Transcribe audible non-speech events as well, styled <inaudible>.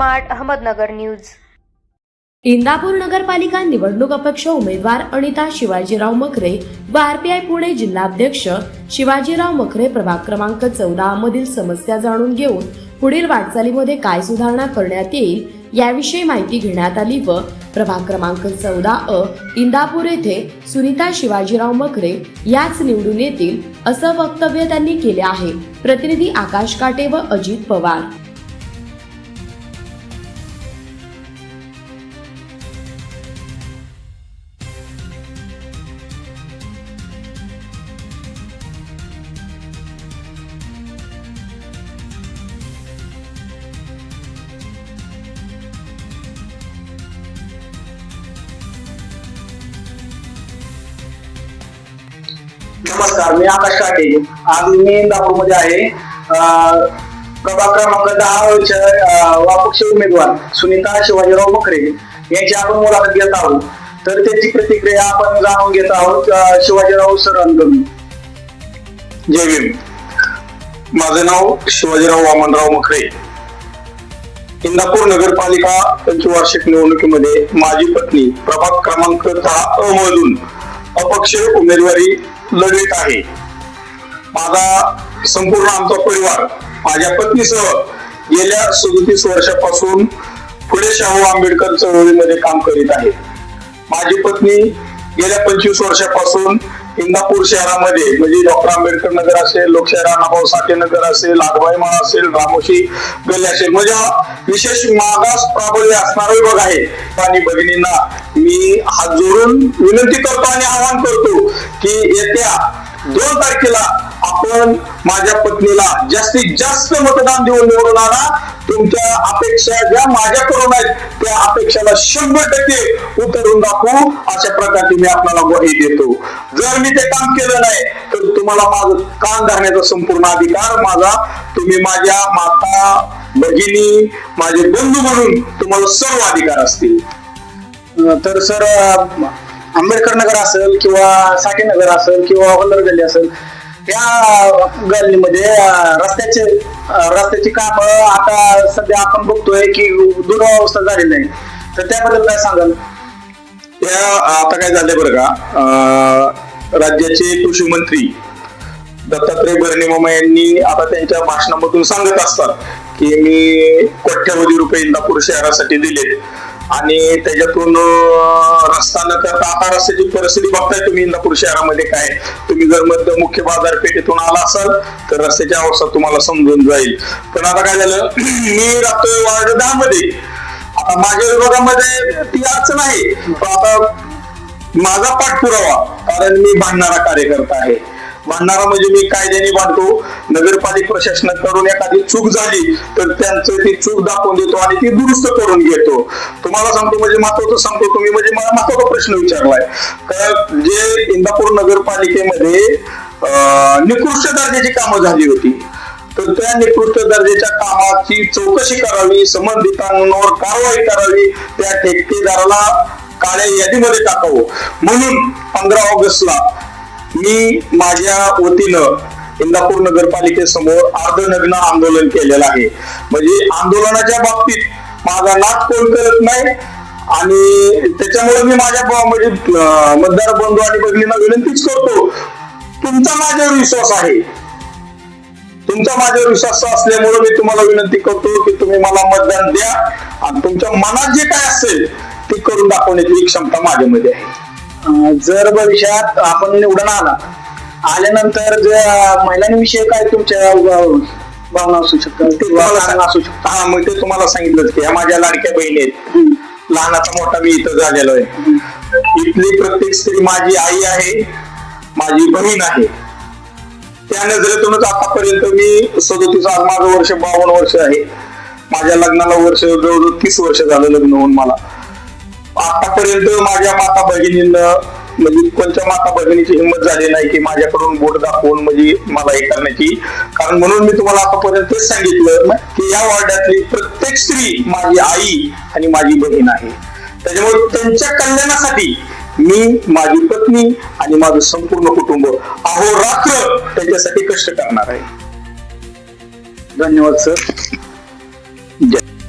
Smart Ahmednagar news. Indapur नगरपालिका निवडणूक अपक्ष उमेदवार अनिता शिवाजीराव मखरे व आरपीआय पुणे जिल्हाध्यक्ष शिवाजीराव मखरे प्रभाग क्रमांक चौदा मधील समस्या जाणून घेऊन पुढील वाटचालीमध्ये काय सुधारणा करण्यात येईल याविषयी माहिती घेण्यात आली व प्रभाग क्रमांक चौदा अ इंदापूर येथे सुनीता शिवाजीराव मखरे याच निवडून येतील असं वक्तव्य त्यांनी केले आहे. प्रतिनिधी आकाश काटे व अजित पवार. नमस्कार मी आकाश काटे. आज मी इंदापूरमध्ये आहे. प्रभाग क्रमांक दहा चे, उमेदवार सुनीता शिवाजीराव बकरे यांची आपण मुलाखत घेत आहोत. तर त्याची प्रतिक्रिया आपण जाणून घेत आहोत शिवाजीराव सरांकडून जय भीम. माझं नाव शिवाजीराव वामनराव मखरे इंदापूर नगरपालिका पंचवार्षिक निवडणुकीमध्ये माझी पत्नी प्रभाग क्रमांक दहा अमधून अपक्ष उमेदवारी लढवित आहे. माझा संपूर्ण आमचा परिवार माझ्या पत्नीसह गेल्या सदतीस वर्षापासून फुले शाहू आंबेडकर चळवळीमध्ये काम करीत आहे. माझी पत्नी गेल्या पंचवीस वर्षापासून इंदापूर शहरामध्ये म्हणजे डॉक्टर आंबेडकर नगर असेल लोकशाही नाभाऊ साठे नगर असेल आगबाई माळ असेल रामोशी गल्ली असेल म्हणजे विशेष मागास प्राबल्य असणारा विभाग आहे. आणि भगिनींना मी हात जोडून विनंती करतो आणि आवाहन करतो की येत्या दोन तारखेला आपण माझ्या पत्नीला जास्तीत जास्त मतदान देऊन निवडून आणा तुमच्या अपेक्षा ज्या माझ्याकडून आहेत त्या अपेक्षाला शंभर टक्के उतरून दाखवू. अशा प्रकारची मी आपल्याला ग्वाही देतो. जर मी ते काम केलं नाही तर तुम्हाला माझं कान धरण्याचा संपूर्ण अधिकार माझा. तुम्ही माझ्या माता भगिनी माझे बंधू म्हणून तुम्हाला सर्व अधिकार असतील. तर सर आंबेडकर नगर असेल किंवा साठे नगर असेल किंवा वल्लर गल्ली असेल या गल्लीमध्ये रस्त्याचे रस्त्याची काम आता सध्या आपण बघतोय की दुरावस्था झालेली आहे. तर त्याबद्दल काय सांगाल? त्या आता काय झालंय बरं का राज्याचे कृषी मंत्री दत्तात्रय भरणे मामा यांनी आता त्यांच्या भाषणामधून सांगत असतात की मी कोट्यावधी रुपये इंदापूर शहरासाठी दिलेत. आणि त्याच्यातून रस्ता न करता आता रस्त्याची परिस्थिती बघताय तुम्ही इंदापूर शहरामध्ये काय तुम्ही जर मध्य मुख्य बाजारपेठेतून आला असाल तर रस्त्याची अवस्था तुम्हाला समजून जाईल. पण आता काय झालं <clears throat> मी राहतोय वार्ड दहा मध्ये आता माझ्या विभागामध्ये ती अडचण आहे. पण आता माझा पाठपुरावा कारण मी भांडणारा कार्यकर्ता आहे. भांडणारा म्हणजे मी कायद्याने बांधतो नगरपालिका प्रशासनाकडून एखादी चूक झाली तर त्यांचं ती चूक दाखवून देतो आणि ती दुरुस्त करून घेतो. तुम्हाला सांगतो म्हणजे महत्वाचं सांगतो तुम्ही म्हणजे मला महत्त्वाचा प्रश्न विचारलाय. तर जे इंदापूर नगरपालिकेमध्ये निकृष्ट दर्जाची कामं झाली होती तर त्या निकृष्ट दर्जाच्या कामाची चौकशी करावी संबंधितांवर कारवाई करावी त्या ठेकेदाराला काळ्या यादीमध्ये टाकावं. म्हणून पंधरा ऑगस्टला मी माझ्या वतीनं इंदापूर नगरपालिकेसमोर अर्धनग्न आंदोलन केलेलं आहे. म्हणजे आंदोलनाच्या बाबतीत माझा नाक कोण करत नाही आणि त्याच्यामुळे मी माझ्या म्हणजे मतदार बंधू आणि बहिणींना विनंतीच करतो तुमचा माझ्यावर विश्वास आहे. तुमचा माझ्यावर विश्वास असल्यामुळे मी तुम्हाला विनंती करतो की तुम्ही मला मतदान द्या आणि तुमच्या मनात जे काय असेल ते करून दाखवण्याची क्षमता माझ्यामध्ये आहे. अं, जर भविष्यात आपण निवडून आला आल्यानंतर जे महिलांविषयी काय तुमच्या अं, भावना असू शकतात? ते असू सांग- हा मग ते तुम्हाला सांगितलं की ह्या माझ्या लाडक्या बहिणी आहेत. शकतात लहानाचा मोठा मी इथं झालेलो आहे. इथली प्रत्येक स्त्री माझी आई आहे माझी बहीण आहे. त्या नजरेतूनच आतापर्यंत मी सदोतीस आज माझं वर्ष बावन्न वर्ष आहे. माझ्या लग्नाला वर्ष जवळजवळ तीस वर्ष झालं लग्न होऊन मला. आतापर्यंत माझ्या माता बहिणींना म्हणजे कोणत्या माता भगिनीची हिंमत झाली नाही की माझ्याकडून बोट दाखवून म्हणजे मला हे करण्याची? कारण म्हणून मी तुम्हाला आतापर्यंत सांगितलं की या वार्डातली प्रत्येक स्त्री माझी आई आणि माझी बहीण आहे. त्याच्यामुळे त्यांच्या कल्याणासाठी मी माझी पत्नी आणि माझं संपूर्ण कुटुंब अहोरात्र त्यांच्यासाठी कष्ट करणार आहे. धन्यवाद सर. जय.